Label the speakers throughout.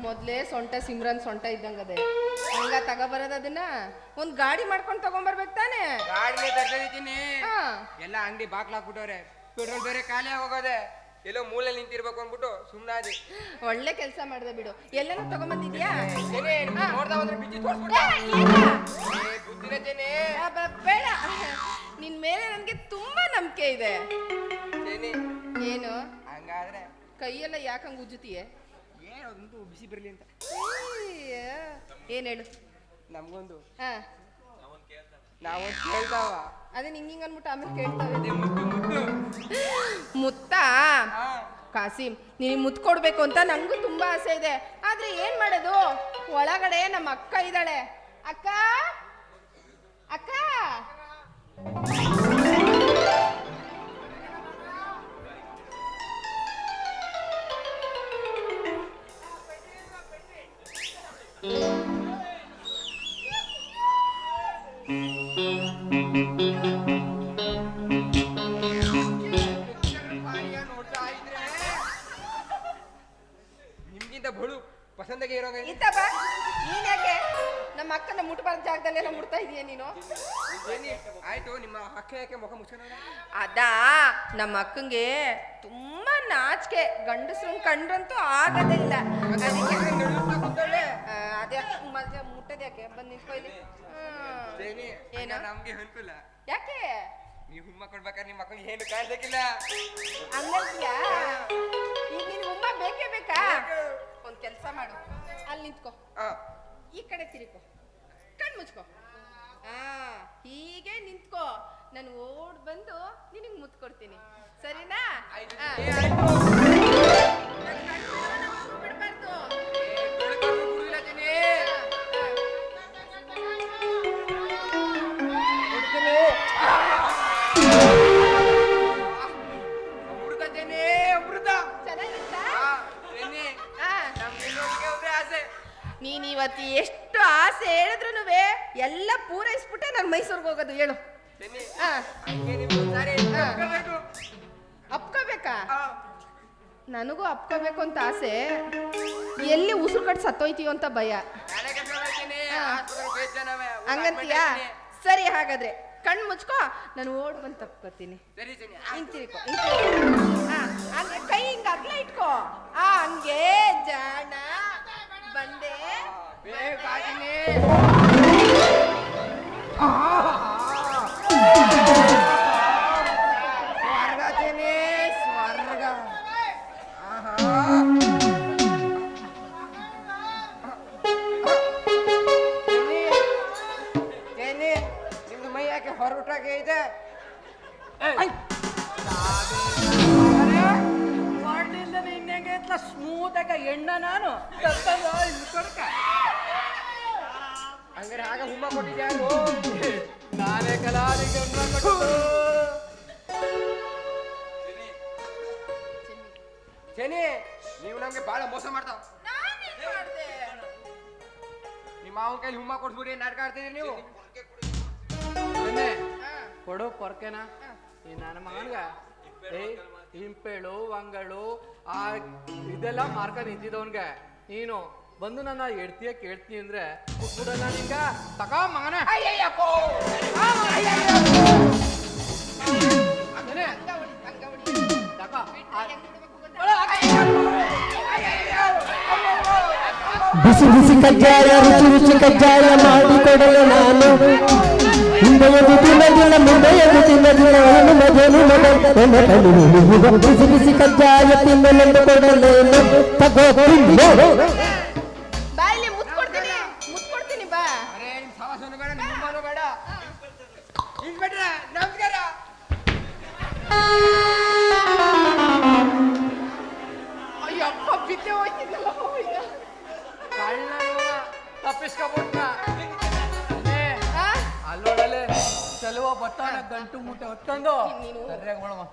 Speaker 1: ಮೊದ್ಲೇ ಸೊಂಟ ಸಿಮ್ರನ್ ಸೊಂಟ ಇದ್ದಂಗದೆ. ಹಂಗ ತಗೋಬರೋದ್ ಅದನ್ನ? ಒಂದ್ ಗಾಡಿ ಮಾಡ್ಕೊಂಡ್ ತಗೊಂಬರ್ಬೇಕು ತಾನೇ?
Speaker 2: ತರ್ತಿದ್ದೀನಿ
Speaker 1: ಹಾ.
Speaker 2: ಎಲ್ಲ ಅಂಗಡಿ ಬಾಕ್ಲ ಹಾಕ್ಬಿಟ್ಟವ್ರೆ. ಪೆಟ್ರೋಲ್ ಬೇರೆ ಖಾಲಿ ಹೋಗೋದೆ ಎಲ್ಲೋ ಮೂಲೆ ನಿಂತಿರ್ಬೇಕು ಅಂದ್ಬಿಟ್ಟು ಸುಮ್ಮನಾದಿ
Speaker 1: ಒಳ್ಳೆ ಕೆಲಸ ಮಾಡ್ದೆ ಬಿಡು. ಎಲ್ಲೆಲ್ಲ ತಗೊಂಬಂದಿದ್ಯಾ?
Speaker 2: ಏನೇ ನೋಡ್ದ ಹೋದ್ರೆ ಬಿಚ್ಚಿ ತೋರ್ಸ್ಬಿಟ್ಟ
Speaker 1: ಏ, ಇಲ್ಲ.
Speaker 2: ಬುದ್ಧಿನ ಜೇನೆ
Speaker 1: ಬೇಡ. ನಿನ್ ಮೇಲೆ ನನ್ಗೆ ತುಂಬಾ ನಂಬಿಕೆ ಇದೆ.
Speaker 2: ಜೇನಿ
Speaker 1: ಏನು?
Speaker 2: ಹಂಗಾದ್ರೆ?
Speaker 1: ಕೈಯೆಲ್ಲ ಯಾಕಂಗ್ ಉಜ್ಜುತ್ತೀಯೇ?
Speaker 2: ಏನು ಬಿಸಿ ಬರ್ಲಿ ಅಂತ.
Speaker 1: ಏನ್ ಹೇಳು?
Speaker 2: ನಮ್ಗೊಂದು
Speaker 1: ಹಾ.
Speaker 2: ನಾವೊಂದು ಕೇಳ್ತಾವ
Speaker 1: ಅದೇ ನಿಂಗೆ ಹಿಂಗ್ ಅನ್ಬಿಟ್ಟು ಆಮೇಲೆ ಕೇಳ್ತಾವೆ. ಮುತ್ತ ಕಾಸಿಂ ನೀನು ಮುತ್ತು ಕೊಡ್ಬೇಕು ಅಂತ ನನಗೂ ತುಂಬಾ ಆಸೆ ಇದೆ. ಆದ್ರೆ ಏನ್ ಮಾಡೋದು? ಒಳಗಡೆ ನಮ್ಮ ಅಕ್ಕ ಇದ್ದಾಳೆ. ಅಕ್ಕ? ಅಕ್ಕ? ಮುಟ್ಬಾರ್ದ ಜಾಗದಲ್ಲೆಲ್ಲ ಮುಟ್ತಾ ಇದೀಯ ನೀನು?
Speaker 2: ಆಯ್ತು ನಿಮ್ಮ ಅಕ್ಕ ಯಾಕೆ ಮುಖ ಮುಚ್ಕೊಂಡ
Speaker 1: ಅದಾ ನಮ್ಮ ಅಕ್ಕಂಗೆ ತುಂಬಾ ನಾಚಿಕೆ. ಗಂಡಸ್ರನ್ ಕಂಡ್ರಂತೂ ಆಗೋದಿಲ್ಲ ಅದಕ್ಕೆ ಆ, ಅದೇ ಮತ್ತೆ ಮುಟ್ಟದ್ಯಾಕೆ ಬಂದು ನಿಂತ್ಕೊ ಇಲ್ಲಿ.
Speaker 2: ಜೇನಿ
Speaker 1: ಏನು?
Speaker 2: ನಮ್ಗೆ ಅನುಕೂಲ
Speaker 1: ಯಾಕೆ?
Speaker 2: ನೀವು ಹುಮ್ಮ ಕೊಡ್ಬೇಕಾದ್ರೆ ನಿಮ್ಮ ಮಕ್ಕಳಿಗೆ ಏನು ಕಾಣ್ಸಕ್ಕಿಲ್ಲ
Speaker 1: ಹಂಗಂತೀಯಾ? ಈಗ ನೀನು ಉಮ್ಮ ಬೇಕೇ ಬೇಕಾ? ಒಂದ್ ಕೆಲಸ ಮಾಡು. ಅಲ್ಲಿ ನಿಂತ್ಕೋ.
Speaker 2: ಆ,
Speaker 1: ಈ ಕಡೆ ತಿರುಕೋ ಕಣ್ ಮುಚ್ಕೋ. ಆ ಹೀಗೆ ನಿಂತ್ಕೋ. ನಾನು ಓಡ್ ಬಂದು ನಿನಗೆ ಮುತ್ಕೊಡ್ತೀನಿ. ಸರಿನಾ.
Speaker 2: ಕೊಡ್ತೀನಿ.
Speaker 1: ನೀನ್ ಇವತ್ತು ಎಷ್ಟು ಆಸೆ ಹೇಳಿದ್ರು ಎಲ್ಲ ಪೂರೈಸ್ಬಿಟ್ಟೆ ನಾನು ಮೈಸೂರಿಗೆ ಹೋಗೋದು ಹೇಳು. ಅಪ್ಕೋಬೇಕಾ. ನನಗೂ ಅಪ್ಕೋಬೇಕು ಅಂತ ಆಸೆ. ಎಲ್ಲಿ ಉಸಿರು ಕಟ್ ಸತ್ತೋಯ್ತೀಯೋ ಅಂತ ಭಯ. ಹಂಗಂತೀಯಾ? ಸರಿ ಹಾಗಾದ್ರೆ. ಕಣ್ಣು ಮುಚ್ಕೋ. ನಾನು ಓಡ್ ಬಂದು ತಪ್ಕೋತೀನಿ ಕೈ ಹಿಂಗ ಅಗ್ಲ ಇಟ್ಕೋ. ಆ ಹಂಗೆ ಜಾಣ. ಬಂದೆ.
Speaker 2: ಸ್ವರ್ಗ ಜೇನಿ, ಸ್ವರ್ಗ. ಜೇನಿ, ನಿಮ್ದು ಮೈ ಯಾಕೆ ಇದೆ
Speaker 3: ಮಾಡ್ಲಿಲ್ದನೆ ಇನ್ನೆಂಗೆ ಸ್ಮೂತ್ ಆಗ ಎಣ್ಣ ನಾನು
Speaker 2: ಹಂಗಾರೆ ಆಗ ಹುಮ್ಮ ಕೊಟ್ಟಿದ್ದೆ
Speaker 3: ನಾನೇ ಕಲಾವಿಗೆ
Speaker 2: ಚೆನ್ನಿ ನೀವು ನಮ್ಗೆ ಬಹಳ ಮೋಸ ಮಾಡ್ತಾವ ನಿಮ್ಮ ಮಾವನ ಕೈಲಿ ಹುಮ್ಮ ಕೊಡ್ಸ್ಬಿಡಿ ನಾಟಕ ಆಡ್ತಿದ್ದೀರಿ ನೀವು?
Speaker 3: ಕೊಡು ಪೊರ್ಕೆನ ಈ ನನ್ನ ಮಗನ್ಗ ಹಿಂಪೇಳು ವಂಗಳು ಆ ಇದೆಲ್ಲ ಮಾರ್ಕ ನಿಂತಿದ್ದವನ್ಗೆ. ನೀನು ಬಂದು ನನ್ನ ಎಡ್ತೀಯ ಕೇಳ್ತೀನಿ ಅಂದ್ರೆ ಕುಟ್ಬಿಡಲ್ಲ ನಿಂಗ ತಕ ಮಗನ.
Speaker 4: ಬಿಸಿ ಬಿಸಿ ಕಜ್ಜಾಯ ರುಚಿ ರುಚಿ ಕಜ್ಜಾಯ ಮಾಡಿಕೊಡಲು ನಾನು. ಹಿಂದೆಯದು ತಿನ್ನದಿಲ್ಲ ಮುಂದೆಯದು ತಿನ್ನದಿಲ್ಲ ಅವನು ಮಜನು ಮೊದಲು ಬಿಸಿ ಬಿಸಿ ಕಜ್ಜಾಯ ತಿನ್ನಲೆಂದು ಕೊಡಲೇನು? ತಗೋ ತಿನ್ನು.
Speaker 1: ಅಯ್ಯಪ್ಪ ಬಿದ್ದೆ ಹೋಯ್ತಿದ್ದಲ್ಲ
Speaker 3: ಕಳ್ಳ ತಪ್ಪಿಸ್ಕೊಬಿಟ್ಟ? ಅಲ್ಲೋಡಲೆ ಚಲುವ ಬತ್ತಾನ ಗಂಟು ಮುಟ್ಟೆ
Speaker 1: ಹೊತ್ಕೊಂಡು.
Speaker 3: ಸರಿಯಾಗಿ ಮಾಡಮ್ಮ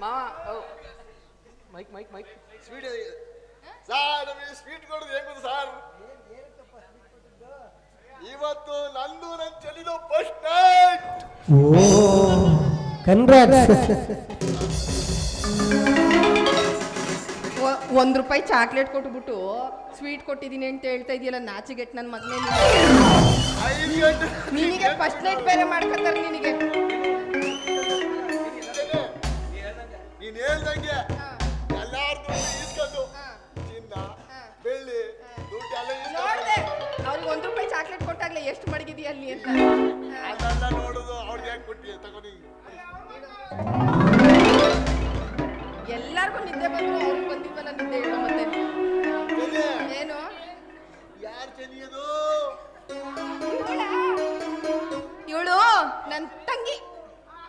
Speaker 3: ಮಾವ mike mike mike.
Speaker 5: Sweet sir ನಮಗೆ ಸ್ವೀಟ್ ಕೊಡೋದು ಹೆಂಗ್ ಗೊತ್ತಾ ಸರ್ ಇವತ್ತು ನಂದು ನನ್ನ ಚಲಿದು ಫಸ್ಟ್ ನೈಟ್
Speaker 4: ಓ
Speaker 1: ಒಂದ್ ರೂಪಾಯಿ ಚಾಕ್ಲೇಟ್ ಕೊಟ್ಬಿಟ್ಟು ಸ್ವೀಟ್ ಕೊಟ್ಟಿದ್ದೀನಿ ಅಂತ ಹೇಳ್ತಾ ಇದೆಯಲ್ಲ ನಾಚಿಗೆಟ್ ನನ್ನ ಮಗನೇ ನಿನಗೆ ಫಸ್ಟ್ ನೈಟ್ ಬೇರೆ ಮಾಡ್ಕೊತಾರೆ
Speaker 5: ನೀನ್.
Speaker 1: ಅಲ್ಲಿ ಅಂತ.
Speaker 5: ಅದೆಲ್ಲ ನೋಡುದು ಅವ್ರಿಗೆ ಹೆಂಗ್ ಕೊಟ್ಟಿ ತಗೊಂಡಿ
Speaker 1: ಎಲ್ಲಾರ್ಗು ನಿದ್ದೆ ಬಂದ್ರು ಅವ್ರಿಗೆ ಬಂದಿಲ್ವಲ್ಲ ನಿದ್ದೆ ಹೇಳು ಮತ್ತೆ? ಏನು?
Speaker 5: ಯಾರು ಚೆನ್ನಿಯದು
Speaker 1: ಇವಳು ನನ್ ತಂಗಿ.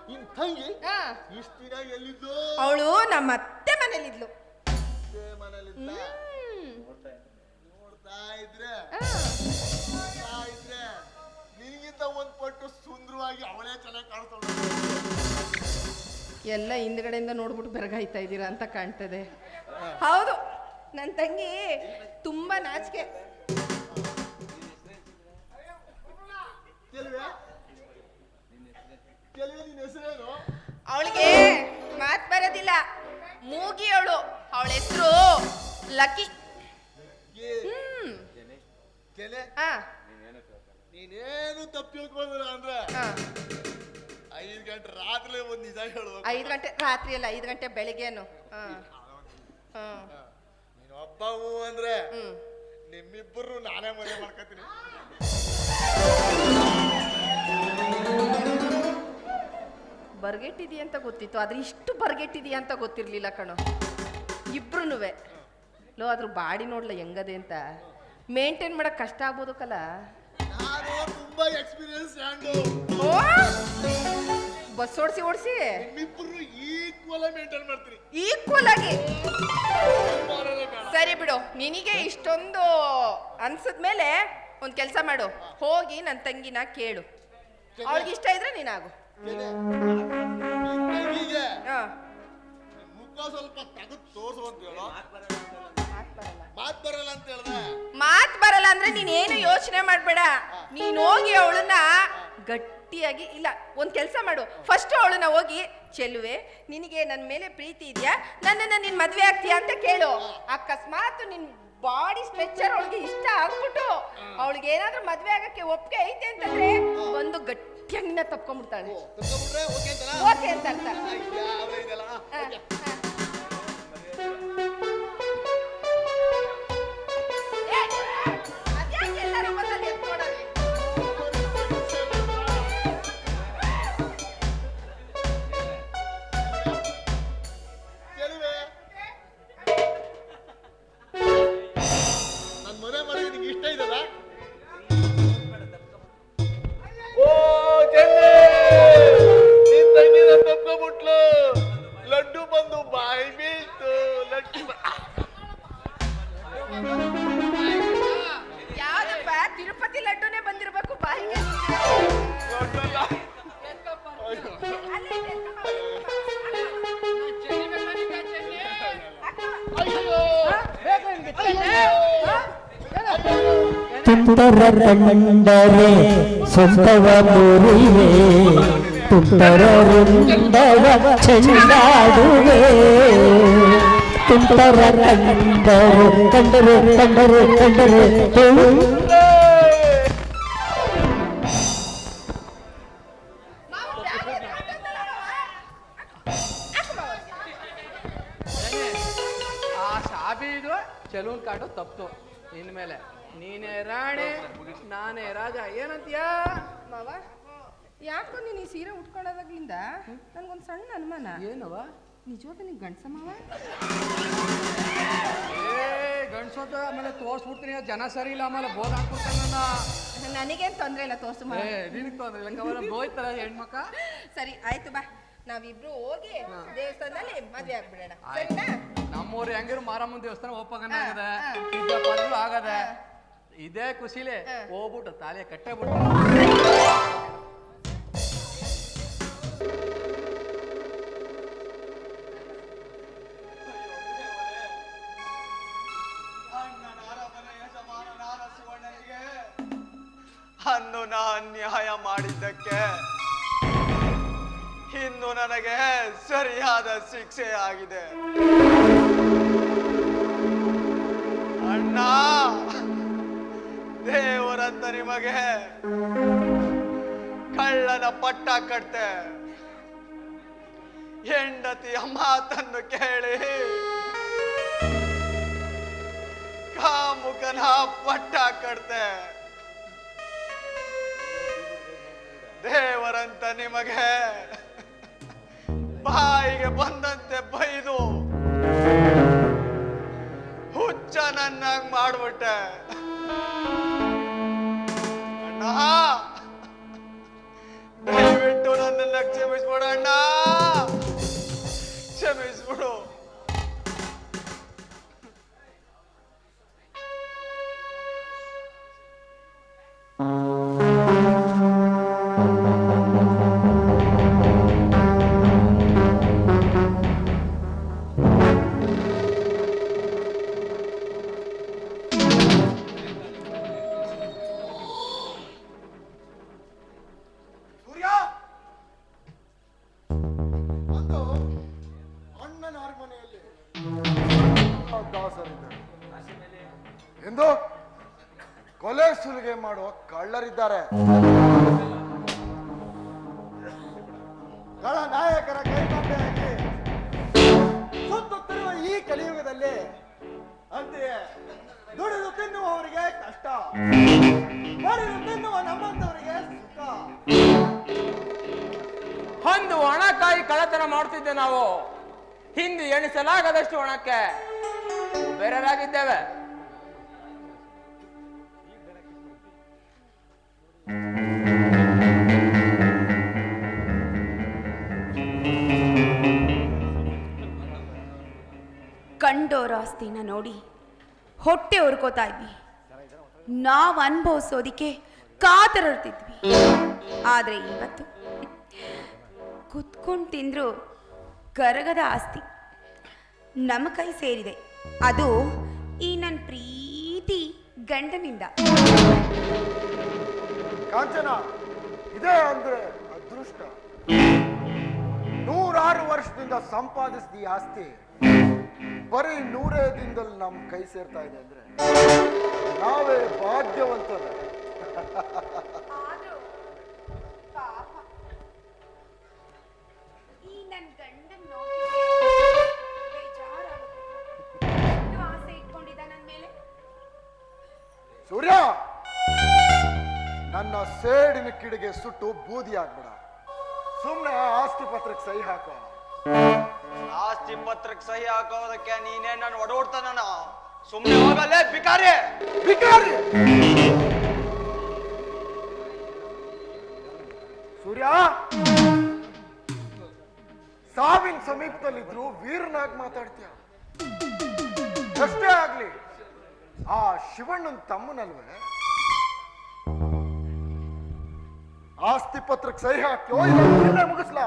Speaker 5: ನಿನ್ ತಂಗಿ
Speaker 1: ಆ,
Speaker 5: ಇಷ್ಟ ದಿನ ಎಲ್ಲಿದ್ದು
Speaker 1: ಅವಳು ನಮ್ಮ ಅತ್ತೆ ಮನೇಲಿದ್ಲು.
Speaker 5: ಮನೇಲಿದ್ದ ನೋಡ್ತಾ ಇದ್ರೆ ನಿನಗಿಂತ ಒಂದ್ ಪಟ್ಟು ಸುಂದರವಾಗಿ ಅವಳೇ ಚೆನ್ನಾಗಿ ಕಾಣಿಸ್ತಾಳೆ
Speaker 1: ಎಲ್ಲ ಹಿಂದ್ಗಡೆಯಿಂದ ನೋಡ್ಬಿಟ್ಟು ಬೆರಗಾಯ್ತಾ ಇದ್ದೀರಾ ಅಂತ ಕಾಣ್ತದೆ. ಹೌದು ನನ್ನ ತಂಗಿ ತುಂಬಾ ನಾಚಿಕೆ. ಅವಳಿಗೆ ಮಾತ್ ಬರೋದಿಲ್ಲ. ಮೂಗಿ ಅವಳು ಅವಳ ಹೆಸರು ಲಕ್ಕಿ. ಹ್ಮ್.
Speaker 5: ನೀನೇನು ತಪ್ಪು ತಿಳ್ಕೊಂಡ್ರ ಅಂದ್ರೆ. ಐದು ಗಂಟೆ ರಾತ್ರಿ ಒಂದು ನಿಜ
Speaker 1: ಐದು ಗಂಟೆ ರಾತ್ರಿ ಅಲ್ಲ ಐದು ಗಂಟೆ ಬೆಳಿಗ್ಗೆನು.
Speaker 5: ನೀನು ಒಬ್ಬ ಹೂ ಅಂದ್ರೆ ನಿಮ್ಮಿಬ್ಬರು ನಾನೇ ಮದುವೆ ಮಾಡ್ಕೊತೀನಿ.
Speaker 1: ಬರ್ಗೆಟ್ಟಿದೀಯ ಅಂತ ಗೊತ್ತಿತ್ತು ಆದ್ರೆ ಇಷ್ಟು ಬರ್ಗೆಟ್ಟಿದೀಯ ಅಂತ ಗೊತ್ತಿರ್ಲಿಲ್ಲ ಕಣೋ. ಇಬ್ರುನುವೆ. ಲೋ ಅದ್ರ ಬಾಡಿ ನೋಡ್ಲ ಹೆಂಗದೆ ಅಂತ. ಮೇಂಟೈನ್ ಮಾಡಕ್ ಕಷ್ಟ ಆಗ್ಬೋದಕ್ಕಲ್ಲ.
Speaker 5: ನಾನು ತುಂಬಾ ಎಕ್ಸ್ಪೀರಿಯನ್ಸ್ ಹ್ಯಾಂಡು
Speaker 1: ಓ? ಬಸ್ ಓಡಿಸಿ ಓಡಿಸಿ?
Speaker 5: ನಿಮ್ಮಿಬ್ಬರು ಈಕ್ವಲ್ ಮೇಂಟೈನ್ ಮಾಡ್ತೀನಿ
Speaker 1: ಈಕ್ವಲ್ ಆಗಿ? ಸರಿ ಬಿಡು ನಿನಗೆ ಇಷ್ಟೊಂದು ಅನ್ಸದ್ಮೇಲೆ ಒಂದ್ ಕೆಲಸ ಮಾಡು. ಹೋಗಿ ನನ್ನ ತಂಗಿನ ಕೇಳು. ಅವಳಿಗೆ ಇಷ್ಟ ಇದ್ರೆ ನೀನಾಗು. ಹಾ.
Speaker 5: ಮುಖ ಸ್ವಲ್ಪ ತೆಗೆದು ತೋರ್ಸು ಅಂತ ಹೇಳೋ.
Speaker 1: ಮಾತ್ ಬರಲ್ಲ.
Speaker 5: ಮಾತ್ ಬರಲ್ಲ ಅಂತ ಹೇಳ್ದೆ.
Speaker 1: ಮಾತ್ ಬರಲ್ಲ ಅಂದ್ರೆ ನೀನ್ ಏನು ಯೋಚನೆ ಮಾಡ್ಬೇಡ. ನೀನ್ ಹೋಗಿ ಅವಳನ್ನ ಗಟ್ಟಿಯಾಗಿ ಇಲ್ಲ ಒಂದ್ ಕೆಲಸ ಮಾಡು. ಫಸ್ಟ್ ಅವಳನ್ನ ಹೋಗಿ ಚೆಲುವೆ ನಿನಗೆ ನನ್ನ ಮೇಲೆ ಪ್ರೀತಿ ಇದೆಯಾ? ನನ್ನನ್ನ ನೀನ್ ಮದ್ವೆ ಆಗ್ತೀಯಾ ಅಂತ ಕೇಳು. ಅಕಸ್ಮಾತ್ ನಿನ್ ಬಾಡಿ ಸ್ಟ್ರೆಚರ್ ಅವಳಿಗೆ ಇಷ್ಟ ಆಗ್ಬಿಟ್ಟು ಅವಳಿಗೆ ಏನಾದ್ರೂ ಮದ್ವೆ ಆಗಕ್ಕೆ ಒಪ್ಪಿಗೆ ಐತೆ ಅಂತಂದ್ರೆ ಒಂದು ಗಟ್ಟಿಯಾಗಿ ನಿನ್ನ ತಪ್ಕೊಂಡ್ಬಿಡ್ತಾಳೆ.
Speaker 5: ತಗೊಂಡ್ಬಿಟ್ರೆ ಓಕೆ
Speaker 1: ಅಂತ
Speaker 5: ಓಕೆ. ಅಂತ
Speaker 4: ತುಂತರ ಕಂಡರೆ ಸ್ವಂತವ ಮುರಿವೆ ತುಂತರ ರುಂಡವ ಚೆಂಡಾಡುವೆ ತುಂತರ ಕಂಡರೆ ಕಂಡರೆ ಕಂಡರೆ
Speaker 3: ನಾನೇ ರಾಜ ಏನಂತೀಯ?
Speaker 1: ಮಾವ ಯಾಕೋ ನೀನು ಈ ಸೀರೆ ಉಟ್ಕೊಳ್ಳೋದಾಗ್ಲಿಂದ ನನ್ಗೊಂದು ಸಣ್ಣ ಅನುಮಾನ.
Speaker 3: ಏನವ?
Speaker 1: ನಿಜವಾಗ ನೀನು ಗಂಡಸ ಮಾವ?
Speaker 3: ಏ ಗಂಡ್ಸೋತ ಆಮೇಲೆ ತೋರ್ಸ್ಬಿಡ್ತೀನಿ ಜನ ಸರಿ ಇಲ್ಲ ಆಮೇಲೆ ಬೋದ್ ಹಾಕ್ಬಿಡ್ತಾನೆ ನನ್ನ.
Speaker 1: ನನಗೇನ್ ತೊಂದ್ರೆ ಇಲ್ಲ ತೋರ್ಸು ಮಾ.
Speaker 3: ಏ ನಿನಗೆ ತೊಂದ್ರೆ ಇಲ್ಲ ಅವರ ಬೋಯ್ತಾರ ಹೆಣ್ಮಕ್ಕ.
Speaker 1: ಸರಿ ಆಯ್ತು ಬಾ. ನಾವಿಬ್ರು ಹೋಗಿ ದೇವಸ್ಥಾನದಲ್ಲಿ ಮದ್ವೆ ಆಗ್ಬಿಡೋಣ. ಸರಿನಾ?
Speaker 3: ನಮ್ಮೂರು ಹೆಂಗಿರು ಮಾರಮ್ಮನ ದೇವಸ್ಥಾನ ಓಪನ್ ಆಗದೆ. ಆಗದೆ. ಇದೇ ಖುಷಿಲೇ ಹೋಗ್ಬಿಟ್ಟು ತಾಲೆ ಕಟ್ಟೆ ಬಿಟ್ಟು
Speaker 6: ಅನ್ನು ನಾ ಅನ್ಯಾಯ ಮಾಡಿದ್ದಕ್ಕೆ ಇನ್ನು ನನಗೆ ಸರಿಯಾದ ಶಿಕ್ಷೆ ಆಗಿದೆ. ಅಣ್ಣ! ದೇವರಂತ ನಿಮಗೆ. ಕಳ್ಳನ ಪಟ್ಟ ಕಟ್ತೆ. ಹೆಂಡತಿಯ ಮಾತನ್ನು ಕೇಳಿ. ಕಾಮುಕನ ಪಟ್ಟ ಕಟ್ತೆ. ದೇವರಂತ ನಿಮಗೆ. ಬಾಯಿಗೆ ಬಂದಂತೆ ಬೈದು. ಹುಚ್ಚ ನನ್ನಾಗ್ ಮಾಡ್ಬಿಟ್ಟೆ. ದಯವಿಟ್ಟು ನನ್ನ ಕ್ಷಮಿಸ್ಬಿಡು ಕ್ಷಮಿಸ್ಬಿಡು.
Speaker 2: ಎಣಿಸಲಾಗದಷ್ಟು ಒಣಕ್ಕೆ. ಬೇರೆರಾಗಿದ್ದೇವೆ
Speaker 7: ಕಂಡೋರ ಆಸ್ತಿನ ನೋಡಿ, ಹೊಟ್ಟೆ ಉರ್ಕೋತಾ ಇದ್ವಿ. ನಾವು ಅನುಭವಿಸೋದಿಕ್ಕೆ ಕಾತರರ್ತಿದ್ವಿ. ಆದ್ರೆ ಇವತ್ತು ಕುತ್ಕೊಂಡು ತಿಂದ್ರು ಕರಗದ ಆಸ್ತಿ. ನಮ್ಮ ಕೈ ಸೇರಿದೆ. ಅದು ಈ ನನ್ನ ಪ್ರೀತಿ ಗಂಡನಿಂದ.
Speaker 8: ಕಾಂಚನ, ಇದೇ ಅಂದ್ರೆ ಅದೃಷ್ಟ. ನೂರಾರು ವರ್ಷದಿಂದ ಸಂಪಾದಿಸಿದ ಆಸ್ತಿ ಬರೀ ನೂರೇ ದಿನದಲ್ಲಿ ನಮ್ ಕೈ ಸೇರ್ತಾ ಇದೆ ಅಂದ್ರೆ ನಾವೇ ಭಾಗ್ಯವಂತರು. ಕಿಡಿಗೆ ಸುಟ್ಟು ಬೂದಿ ಆಗ್ಬಿಡ. ಸುಮ್ಮನೆ ಆಸ್ತಿ ಪತ್ರಕ್ಕೆ ಸಹಿ ಹಾಕೋ.
Speaker 6: ಆಸ್ತಿ ಪತ್ರಕ್ಕೆ ಸಹಿ ಹಾಕೋದಕ್ಕೆ ನೀನೇ ನಾನು ಒಡೋಡ್ತಾನ ಸುಮ್ಮನೆ ಹೋಗಲ್ಲೇ ಬಿಕಾರಿ
Speaker 8: ಬಿಕಾರಿ ಸೂರ್ಯ! ಸಾವಿನ ಸಮೀಪದಲ್ಲಿದ್ರು ವೀರನಾಗ್ ಮಾತಾಡ್ತೀಯ. ಅಷ್ಟೇ ಆಗ್ಲಿ ಆ ಶಿವಣ್ಣನ ತಮ್ಮನಲ್ವೇ? ಆಸ್ತಿ ಪತ್ರಕ್ಕೆ ಸಹಿ ಇಲ್ಲ ಇಲ್ಲೇ ಮುಗಿಸ್ಲಾ?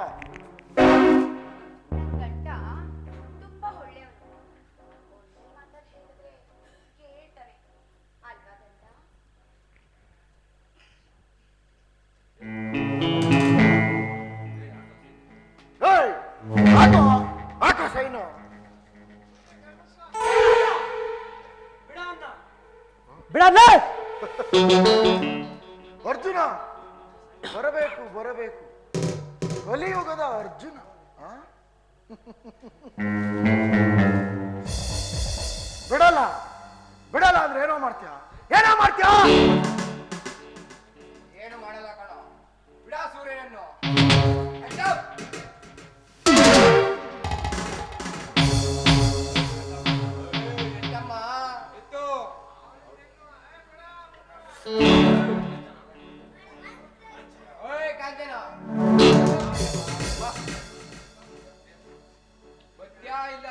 Speaker 2: ಇಲ್ಲ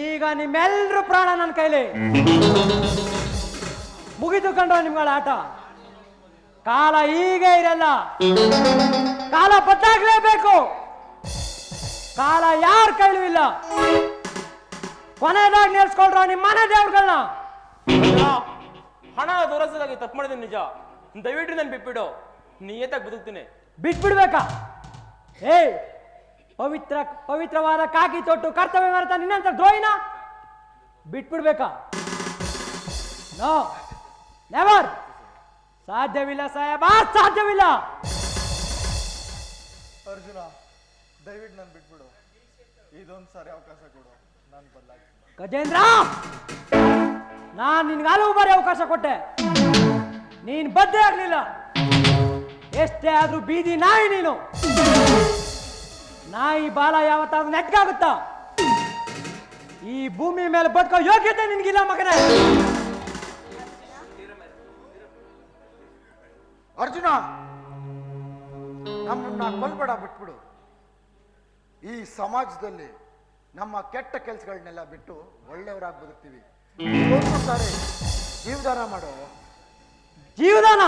Speaker 9: ಈಗ ನಿಮ್ಮೆಲ್ಲರೂ ಪ್ರಾಣ ನನ್ನ ಕೈಲಿ. ಮುಗಿದು ಕಂಡು ನಿಮ್ಗಳ ಆಟ. ಕಾಲ ಹೀಗೆ ಇರಲ್ಲ. ಕಾಲ ಬದಲಾಗ್ಲೇಬೇಕು. ಕಾಲ ಯಾರ ಕೈಲೂ ಇಲ್ಲ. ಕೊನೆಯದಾಗಿ ನೇರ್ಸ್ಕೊಳ್ರ ನಿಮ್ಮ ಮನೆ ದೇವ್ರುಗಳನ್ನ
Speaker 10: ಹಣ ತೋರಿಸೋದಾಗಿ ತಪ್ಪು ಮಾಡಿದೆ ನಿಜ. ದಯವಿಟ್ಟು ನಾನು ಬಿಟ್ಬಿಡು. ನಿಯತ್ತಾಗಿ ಬದುಕ್ತೀನಿ.
Speaker 9: ಬಿಟ್ಬಿಡ್ಬೇಕಾ? ಏಯ್! ಪವಿತ್ರ ಪವಿತ್ರವಾದ ಕಾಕಿ ತೊಟ್ಟು ಕರ್ತವ್ಯ ಮಾಡ್ತಾ ನಿನ್ನಂತ ದ್ರೋಹಿನ? ಬಿಟ್ಬಿಡ್ಬೇಕಾ? ನೋ. ನೆವರ್ ಸಾಧ್ಯವಿಲ್ಲ ಸಾಹೇಬ ಸಾಧ್ಯವಿಲ್ಲ.
Speaker 5: ಅರ್ಜುನ ದಯವಿಟ್ಟು ನಾನು ಬಿಟ್ಬಿಡು. ಇದೊಂದು ಸಾರಿ ಅವಕಾಶ ಕೊಡು. ನಾನು ಬದಲಾಗ್ತೀನಿ.
Speaker 9: ಗಜೇಂದ್ರ! ನಾನ್ ನಿನ್ಗೆ ಹಲವು ಬಾರಿ ಅವಕಾಶ ಕೊಟ್ಟೆ. ನೀನ್ ಬದ್ದೆ ಆಗಲಿಲ್ಲ. ಎಷ್ಟೇ ಆದ್ರೂ ಬೀದಿ ನಾಯಿ ನೀನು. ನಾಯಿ ಬಾಲ ಯಾವತ್ತಾದ್ರೂ ನೆಟ್ಗಾಗುತ್ತಾ? ಈ ಭೂಮಿ ಮೇಲೆ ಬದುಕೋ ಯೋಗ್ಯತೆ ನಿನಗಿಲ್ಲ ಮಗನೇ.
Speaker 5: ಅರ್ಜುನ, ನಮ್ಮನ್ನ ಕೊಲ್ಬೇಡ ಬಿಟ್ಬಿಡು. ಈ ಸಮಾಜದಲ್ಲಿ ನಮ್ಮ ಕೆಟ್ಟ ಕೆಲಸಗಳನ್ನೆಲ್ಲ ಬಿಟ್ಟು ಒಳ್ಳೆಯವರಾಗಿ ಬದುಕ್ತೀವಿ. ಸಾರಿ ಜೀವದಾನ ಮಾಡು.
Speaker 9: ಜೀವದಾನ?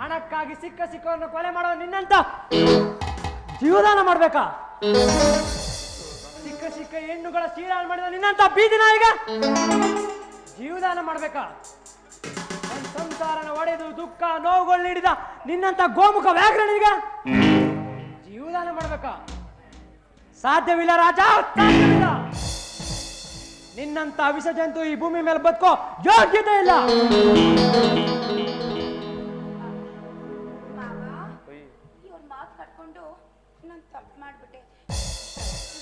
Speaker 9: ಹಣಕ್ಕಾಗಿ ಸಿಕ್ಕ ಸಿಕ್ಕವನ್ನು ಕೊಲೆ ಮಾಡೋ ನಿನ್ನಂತ. ಜೀವದಾನ ಮಾಡ್ಬೇಕಾ? ಸಿಕ್ಕ ಸಿಕ್ಕ ಹೆಣ್ಣುಗಳ ಶೀಲಾನ್ ಮಾಡಿದ ನಿನ್ನಂತ ಬೀದಿ ನಾಯಿಗ. ಜೀವದಾನ ಮಾಡ್ಬೇಕಾ? ನನ್ನ ಸಂಸಾರನ ಒಡೆದು ದುಃಖ ನೋವುಗಳು ನೀಡಿದ ನಿನ್ನಂತ ಗೋಮುಖ ವ್ಯಾಘ್ರಣಿಗ ಜೀವದಾನ ಮಾಡ್ಬೇಕಾ? ಸಾಧ್ಯವಿಲ್ಲ ರಾಜ ಸಾಧ್ಯವಿಲ್ಲ. ನಿನ್ನಂತ ವಿಷ ಜಂತು ಈ ಭೂಮಿ ಮೇಲೆ ಬದುಕೋ ಯೋಗ್ಯತೆ ಇಲ್ಲ.
Speaker 7: ಇವ್ರ ಮಾತು ಕಟ್ಕೊಂಡು ನಾನು ತಪ್ಪು ಮಾಡ್ಬಿಟ್ಟೆ.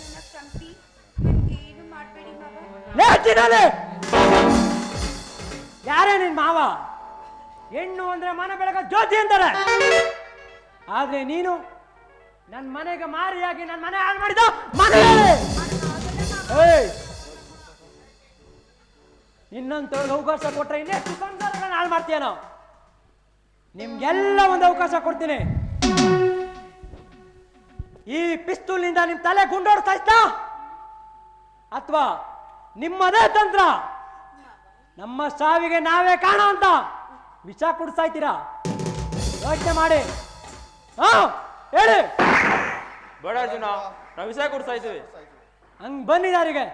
Speaker 7: ನನ್ನ ಕ್ಷಮಿಸಿ ಏನು ಮಾಡಬೇಡಿ ಮಾವ
Speaker 9: ಯಾರೇ ನಿನ್ ಮಾವ? ಹೆಣ್ಣು ಅಂದ್ರೆ ಮನೆ ಬೆಳಗ ಜ್ಯೋತಿ ಅಂತಾರೆ. ಆದ್ರೆ ನೀನು ನನ್ನ ಮನೆಗೆ ಮಾರಿಯಾಗಿ ನನ್ನ ಮನೆ ಹಾಳು ಮಾಡಿದ ಮನೆ ಏಯ್ ನಿನ್ನಂತ ಅವಕಾಶ ಕೊಟ್ರೆ ಇನ್ನೇ ಸಂಸಾರಗಳನ್ನ ಹಾಳು ಮಾಡ್ತೀಯ ನಾವು? ನಿಮ್ಗೆಲ್ಲ ಒಂದು ಅವಕಾಶ ಕೊಡ್ತೀನಿ. ಈ ಪಿಸ್ತೂಲ್ನಿಂದ ನಿಮ್ ತಲೆ ಗುಂಡೋಡ್ತಾ ಇತ್ತಾ ಅಥವಾ ನಿಮ್ಮದೇ ತಂತ್ರ? ನಮ್ಮ ಸಾವಿಗೆ ನಾವೇ ಕಾಣ ಅಂತ ವಿಷ ಕುಡಿಸ್ತಾ ಇದ್ದೀರಾ? ಯೋಚನೆ ಮಾಡಿ. ಹಾ ಹೇಳಿ.
Speaker 10: ಬೇಡ ಅರ್ಜುನ ನಾವು ವಿಷ ಕೊಡ್ತಾ ಇದ್ದೀವಿ.
Speaker 9: ಹಂಗ್ ಬಂದಿದಾರಿಗೆ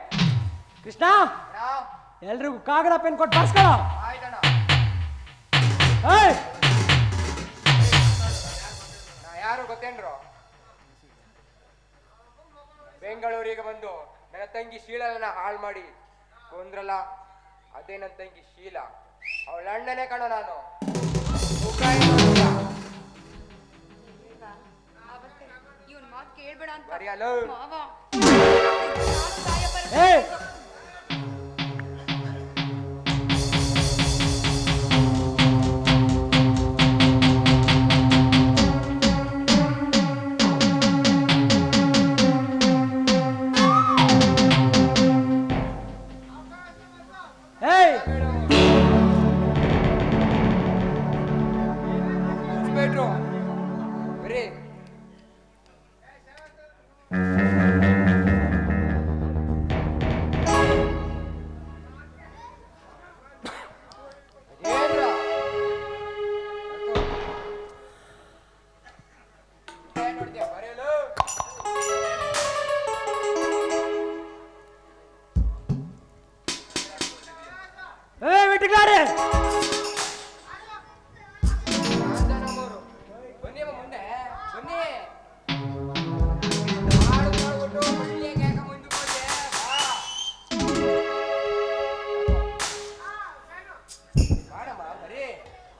Speaker 9: ಕೃಷ್ಣ? ಎಲ್ರಿಗೂ ಕಾಗದ ಪೆನ್ ಕೊಟ್ಟು ಬರ್ಸ್ಕೊಳ.
Speaker 2: ಆಯ್ತಣ್ಣ
Speaker 9: ಏಯ್!
Speaker 2: ನಾ ಯಾರು ಗೊತ್ತೇನ್ರು? ಬೆಂಗಳೂರಿಗೆ ಬಂದು ನನ್ನ ತಂಗಿ ಶೀಲನ ಹಾಳು ಮಾಡಿ ಕೊಂದ್ರಲ್ಲ ಅದೇ ನನ್ನ ತಂಗಿ ಶೀಲ. ಅವಳ ಅಣ್ಣನೇ ಕಣ ನಾನು.
Speaker 7: ಇವನ್ ಮಾತು ಕೇಳ್ಬೇಡ ಅಂತ. ಮಾವ.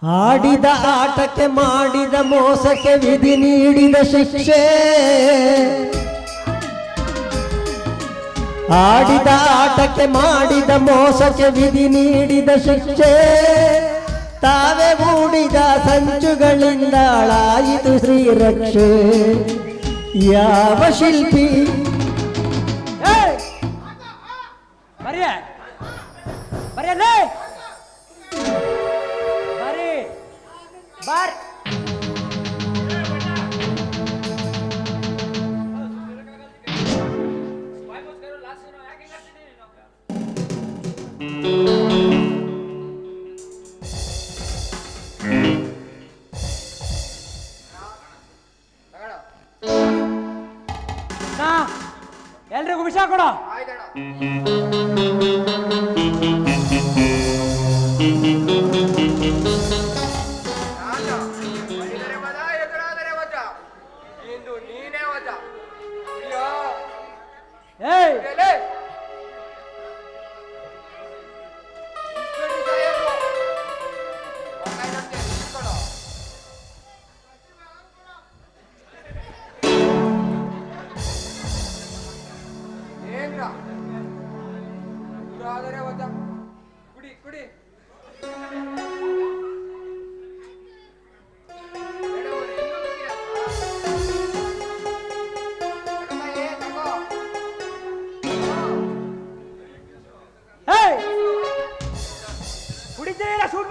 Speaker 4: ಆಡಿದ ಆಟಕ್ಕೆ ಮಾಡಿದ ಮೋಸಕ್ಕೆ ವಿಧಿ ನೀಡಿದ ಶಿಕ್ಷೆ. ಆಡಿದ ಆಟಕ್ಕೆ ಮಾಡಿದ ಮೋಸಕ್ಕೆ ವಿಧಿ ನೀಡಿದ ಶಿಕ್ಷೆ. ತಾವೇ ಮೂಡಿದ ಸಂಚುಗಳಿಂದ ಅಳಾಯಿತು ಶ್ರೀರಕ್ಷೆ. ಯಾವ ಶಿಲ್ಪಿ?
Speaker 9: ಬರಿ. ಎಲ್ರಿಗೂ ವಿಷಯ ಕೊಡು.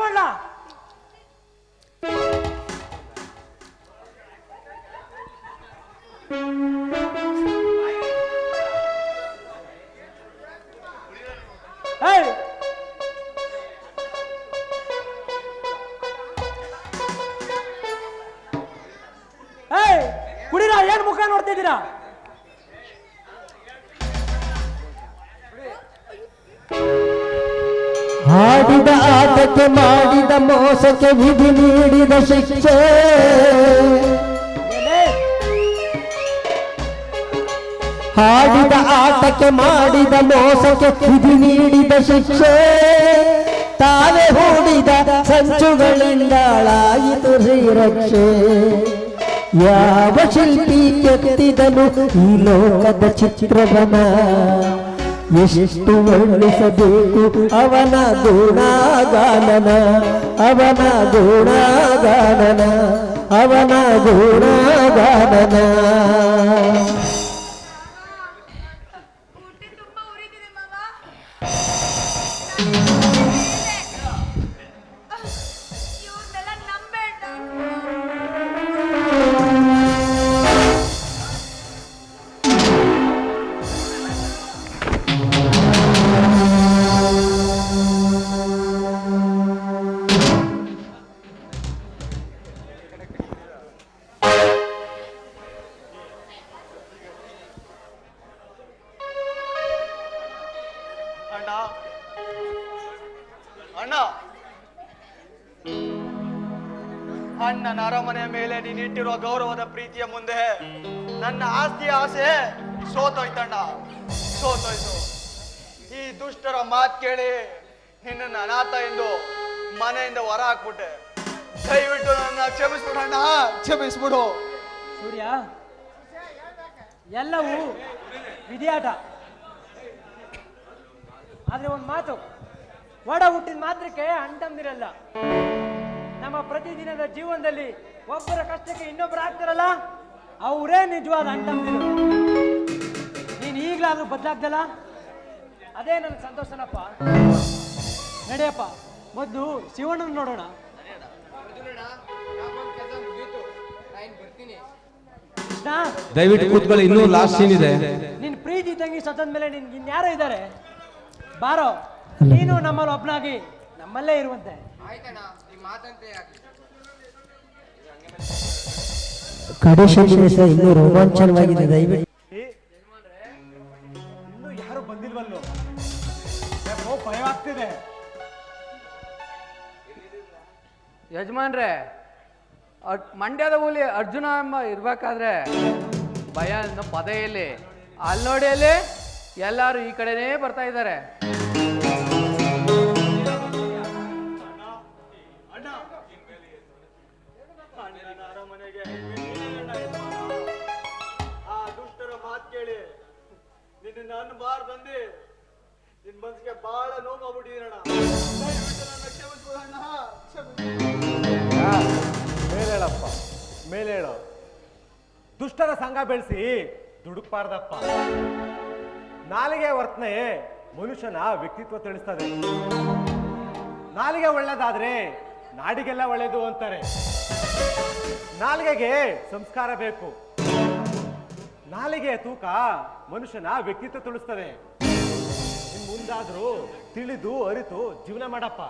Speaker 9: ಮಾಡ್ಲಾ? ಕುಡಿರಾ ಏನ್ ಮುಖ ನೋಡ್ತಿದ್ದೀರಾ
Speaker 4: ಆಡಿದ ಆಟಕ್ಕೆ ಮಾಡಿದ ಮೋಸಕ್ಕೆ ವಿಧಿ ನೀಡಿದ ಶಿಕ್ಷೆ. ಹಾಡಿದ ಆಟಕ್ಕೆ ಮಾಡಿದ ಮೋಸಕ್ಕೆ ವಿಧಿ ನೀಡಿದ ಶಿಕ್ಷೆ. ತಾವೇ ಹೂಡಿದ ಸಂಚುಗಳಿಂದಳಾಯಿತು ಶ್ರೀರಕ್ಷೆ. ಯಾವ ಶಿಲ್ಪಿ ಕೆತ್ತಿದನು ಈ ಲೋಕದ ಚಿತ್ರವನ ಎಷ್ಟು ವರ್ಣಿಸಬೇಕು ಅವನ ಗುಣಗಾನನ ಅವನ ಗುಣಗಾನನ ಅವನ ಗುಣಗಾನನ.
Speaker 6: ಅಣ್ಣ. ಅಣ್ಣ. ಅಣ್ಣನ ಅರಮನೆಯ ಮೇಲೆ ನೀನಿಟ್ಟಿರುವ ಗೌರವದ ಪ್ರೀತಿಯ ಮುಂದೆ ನನ್ನ ಆಸ್ತಿಯ ಆಸೆ ಸೋತೋಯ್ತಣ್ಣ. ಸೋತೋಯ್ತು. ಈ ದುಷ್ಟರ ಮಾತು ಕೇಳಿ ನಿನ್ನನ್ನು ಅನಾಥ ಎಂದು ಮನೆಯಿಂದ ಹೊರ ಹಾಕ್ಬಿಟ್ಟೆ. ದಯವಿಟ್ಟು ನನ್ನ ಕ್ಷಮಿಸ್ಬಿಡಣ್ಣ ಕ್ಷಮಿಸ್ಬಿಡು.
Speaker 9: ಸೂರ್ಯ, ಎಲ್ಲವೂ ವಿಧಿಯಾಟ. ಆದ್ರೆ ಒಂದು ಮಾತು ಒಡ ಹುಟ್ಟಿದ ಮಾತ್ರಕ್ಕೆ ಅಂಟಂದಿರಲ್ಲ ನಮ್ಮ ಪ್ರತಿದಿನದ ಜೀವನದಲ್ಲಿ ಒಬ್ಬರ ಕಷ್ಟಕ್ಕೆ ಇನ್ನೊಬ್ಬರು ಆಗ್ತಾರಲ್ಲ ಅವರೇ ನಿಜವಾದ ಅಂಟಂದಿರು ನೀನು ಈಗಲಾದ್ರೂ ಬದಲಾಗ್ದಲ್ಲ? ಅದೇ ನನಗೆ ಸಂತೋಷನಪ್ಪ. ನಡೆಯಪ್ಪ ಮೊದಲು ಶಿವಣ್ಣನ ನೋಡೋಣ.
Speaker 3: ದಯವಿಟ್ಟು ಕೂತ್ಕೊಳ್ಳಿ ಇನ್ನೂ ಲಾಸ್ಟ್ ಸೀನ್ ಇದೆ.
Speaker 9: ನಿನ್ ಪ್ರೀತಿ ತಂಗಿ ಸತ್ತದ ಮೇಲೆ ನಿನ್ ಇನ್ಯಾರೋ ಇದ್ದಾರೆ? ಬಾರೋ ನೀನು ನಮ್ಮಲ್ಲಿ ಒಬ್ಬನಾಗಿ ನಮ್ಮಲ್ಲೇ ಇರುವಂತೆ.
Speaker 2: ಆಯ್ತಣ್ಣ ಈ ಮಾತಂತೆ ಯಾಕೆ
Speaker 4: ಕಡೆ ಸನ್ನಿವೇಶ ಇನ್ನೂ ರೋಮಾಂಚನವಾಗಿದೆ ದಯವಿಟ್ಟು.
Speaker 9: ಇನ್ನು ಯಾರು ಬಂದಿಲ್ವಲ್ಲೋ? ಭಯವಾಗ್ತಿದೆ
Speaker 3: ಯಜಮಾನ್ರೆ ಮಂಡ್ಯದ ಹುಲಿ ಅರ್ಜುನ ಎಂಬ ಇರ್ಬೇಕಾದ್ರೆ ಭಯ ಅನ್ನೋ ಪದ ಎಲ್ಲಿ ಅಲ್ಲಿ ನೋಡಿ ಅಲ್ಲಿ. ಎಲ್ಲರೂ ಈ ಕಡೆನೇ ಬರ್ತಾ ಇದ್ದಾರೆ.
Speaker 6: ಆ ದುಷ್ಟರ ಮಾತು ಕೇಳಿ. ನಿನ್ನ ಅನ್ನ ನಿನ್ ಮನ್ಸಿಗೆ ಬಹಳ ನೋವು ನನ್ನ ಕ್ಷಮಿಸ್ಬಿಡು.
Speaker 11: ಮೇಲೇಳಪ್ಪ ಮೇಲೇಳು. ದುಷ್ಟರ ಸಂಘ ಬೆಳೆಸಿ ದುಡುಕ್ಬಾರ್ದಪ್ಪ. ನಾಲಿಗೆ ವರ್ತನೆ ಮನುಷ್ಯನ ವ್ಯಕ್ತಿತ್ವ ತಿಳಿಸ್ತದೆ. ನಾಲಿಗೆ ಒಳ್ಳೇದಾದ್ರೆ ನಾಡಿಗೆಲ್ಲ ಒಳ್ಳೇದು ಅಂತಾರೆ. ನಾಲಿಗೆಗೆ ಸಂಸ್ಕಾರ ಬೇಕು. ನಾಲಿಗೆ ತೂಕ ಮನುಷ್ಯನ ವ್ಯಕ್ತಿತ್ವ ತಿಳಿಸ್ತದೆ. ಮುಂದಾದ್ರೂ ತಿಳಿದು, ಅರಿತು ಜೀವನ ಮಾಡಪ್ಪ.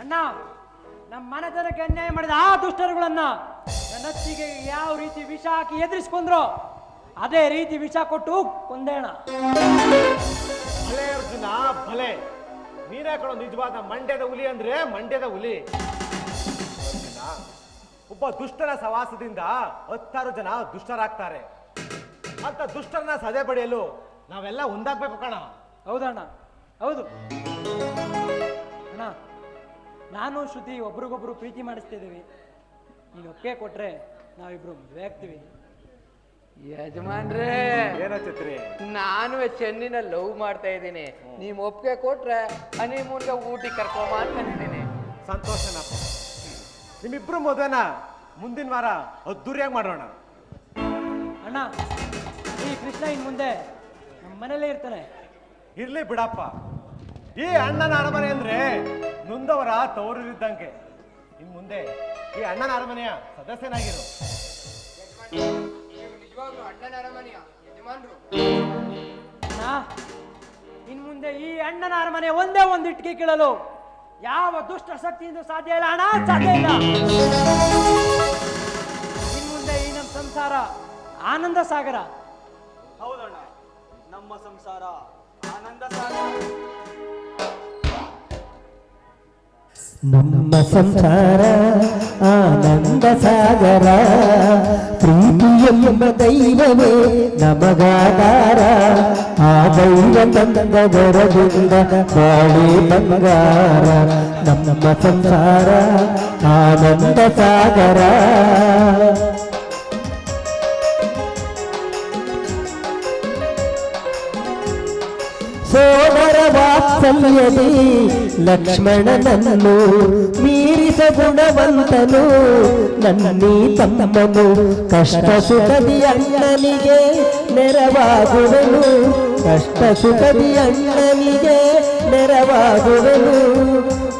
Speaker 9: ಅಣ್ಣ, ನಮ್ಮ ಮನೆತನಕ್ಕೆ ಅನ್ಯಾಯ ಮಾಡಿದ ಆ ದುಷ್ಟರುಗಳನ್ನ ನನ್ನತ್ತಿಗೆ ಯಾವ ರೀತಿ ವಿಷ ಹಾಕಿ ಎದುರಿಸ್ಕೊಂಡ್ರೋ ಅದೇ ರೀತಿ ವಿಷ ಕೊಟ್ಟು ಕೊಂದೇಣ.
Speaker 11: ಭಲೆ ಅರ್ಜುನ ಭಲೆ. ನೀನೇ ಕಣೋ ನಿಜವಾದ ಮಂಡ್ಯದ ಹುಲಿ ಅಂದ್ರೆ ಮಂಡ್ಯದ ಹುಲಿ. ಅರ್ಜುನ, ಒಬ್ಬ ದುಷ್ಟರ ಸವಾಸದಿಂದ ಹತ್ತಾರು ಜನ ದುಷ್ಟರಾಗ್ತಾರೆ. ಅಂತ ದುಷ್ಟರನ್ನ ಸದೆ ಪಡೆಯಲು ನಾವೆಲ್ಲ ಒಂದಾಗ್ಬೇಕು ಕಣ.
Speaker 9: ಹೌದಣ್ಣ ಹೌದು. ಅಣ್ಣ ನಾನು ಶ್ರುತಿ ಒಬ್ರಿಗೊಬ್ರು ಪ್ರೀತಿ ಮಾಡಿಸ್ತಿದ್ದೀವಿ ನೀನು ಒಪ್ಪಿಗೆ ಕೊಟ್ರೆ ನಾವಿಬ್ರು ಮದುವೆ ಆಗ್ತೀವಿ.
Speaker 3: ಯಜಮಾನ್ರೇ
Speaker 11: ಏನೋ ಚಿತ್ರಿ
Speaker 3: ನಾನು ಚೆನ್ನಿನ ಲವ್ ಮಾಡ್ತಾ ಇದ್ದೀನಿ. ನೀವು ಒಪ್ಪಿಗೆ ಕೊಟ್ರೆ ಹನಿಮೂನ್ಗೆ ಊಟಿ ಕರ್ಕೊಂಬ ಅನ್ಕೊಂಡಿದ್ದೀನಿ
Speaker 11: ಸಂತೋಷನಪ್ಪ ನಿಮ್ಮಿಬ್ರು ಮದುವೆನ ಮುಂದಿನ ವಾರ ಅದ್ದೂರಿಯಾಗಿ ಮಾಡೋಣ.
Speaker 9: ಅಣ್ಣ ಈ ಕೃಷ್ಣ ಇನ್ ಮುಂದೆ ನಮ್ಮ ಮನೇಲೇ ಇರ್ತಾನೆ.
Speaker 11: ಇರ್ಲಿ ಬಿಡಪ್ಪ. ಈ ಅಣ್ಣನ ಅರಮನೆ ಅಂದ್ರೆ ನೊಂದವರ ತವರೂರಿದ್ದಂಗೆ ಇನ್ ಮುಂದೆ ಈ ಅಣ್ಣನ ಅರಮನೆಯ ಸದಸ್ಯನಾಗಿರು.
Speaker 2: ನಿಜವಾಗ್ಲೂ ಅಣ್ಣನ ಅರಮನೆಯ ಯಜಮಾನ್ರು.
Speaker 9: ಅಣ್ಣ ಇನ್ ಮುಂದೆ ಈ ಅಣ್ಣನ ಅರಮನೆ ಒಂದೇ ಒಂದು ಇಟ್ಟಿಗೆ ಕೀಳಲು ಯಾವ ದುಷ್ಟ ಶಕ್ತಿಯಿಂದ ಸಾಧ್ಯ ಇಲ್ಲ. ಅಣ್ಣ ಸಾಧ್ಯ ಇಲ್ಲ. ಇನ್ ಮುಂದೆ ಈ ನಮ್ಮ ಸಂಸಾರ ಆನಂದ ಸಾಗರ.
Speaker 6: ಹೌದಣ್ಣ ನಮ್ಮ ಸಂಸಾರ ಆನಂದ ಸಾಗರ.
Speaker 4: ನಮ್ಮ ಸಂಸಾರ, ಆನಂದ ಸಾಗರ ಪ್ರೀತಿ ಎಂಬ ದೈವವೇ ನಮಗಾಧಾರ. ಆ ದೈವ ತಂದ ಬರದಿಂದ ಬಾಳೆ ಬಂಗಾರ. ನಮ್ಮ ಸಂಸಾರ, ಆನಂದ ಸಾಗರ. ಸೋದರ ವಾತ್ಸಲ್ಯದಿ ಲಕ್ಷ್ಮಣನನ್ನು ಮೀರಿಸ ಗುಣವಂತನು ನನ್ನೀ ತಮ್ಮನು. ಕಷ್ಟ ಸುಖದಿ ಅಣ್ಣನಿಗೆ ನೆರವಾಗುವನು. ಕಷ್ಟ ಸುಖದಿ ಅಣ್ಣನಿಗೆ ನೆರವಾಗುವನು.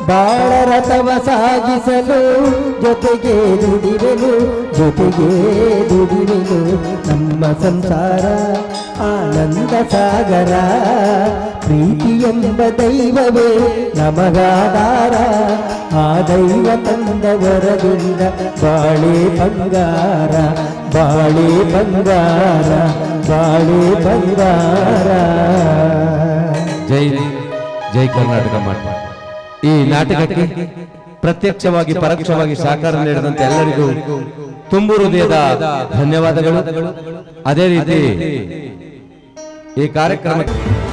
Speaker 4: ಬಾಳ ರಥವ ಸಾಗಿಸಲು ಜೊತೆಗೆ ದುಡಿವೆನು. ಜೊತೆಗೆ ದುಡಿವೆನು. ನಮ್ಮ ಸಂಸಾರ ಆನಂದ ಸಾಗರ, ಪ್ರೀತಿ ಎಂಬ ದೈವವೇ ನಮಗಾದಾರ ಆ ದೈವ ತಂದ ವರದಿಂದ ಬಾಳೆ ಬಂಗಾರ ಬಾಳೆ ಬಂಗಾರ ಬಾಳೆ ಬಂಗಾರ.
Speaker 12: ಜೈ ಜೈ ಕರ್ನಾಟಕ ಮಾಡಿ. ಈ ನಾಟಕಕ್ಕೆ ಪ್ರತ್ಯಕ್ಷವಾಗಿ, ಪರೋಕ್ಷವಾಗಿ ಸಹಕಾರ ನೀಡಿದಂತೆ ಎಲ್ಲರಿಗೂ ತುಂಬು ಹೃದಯದ ಧನ್ಯವಾದಗಳು. ಅದೇ ರೀತಿ ಈ ಕಾರ್ಯಕ್ರಮಕ್ಕೆ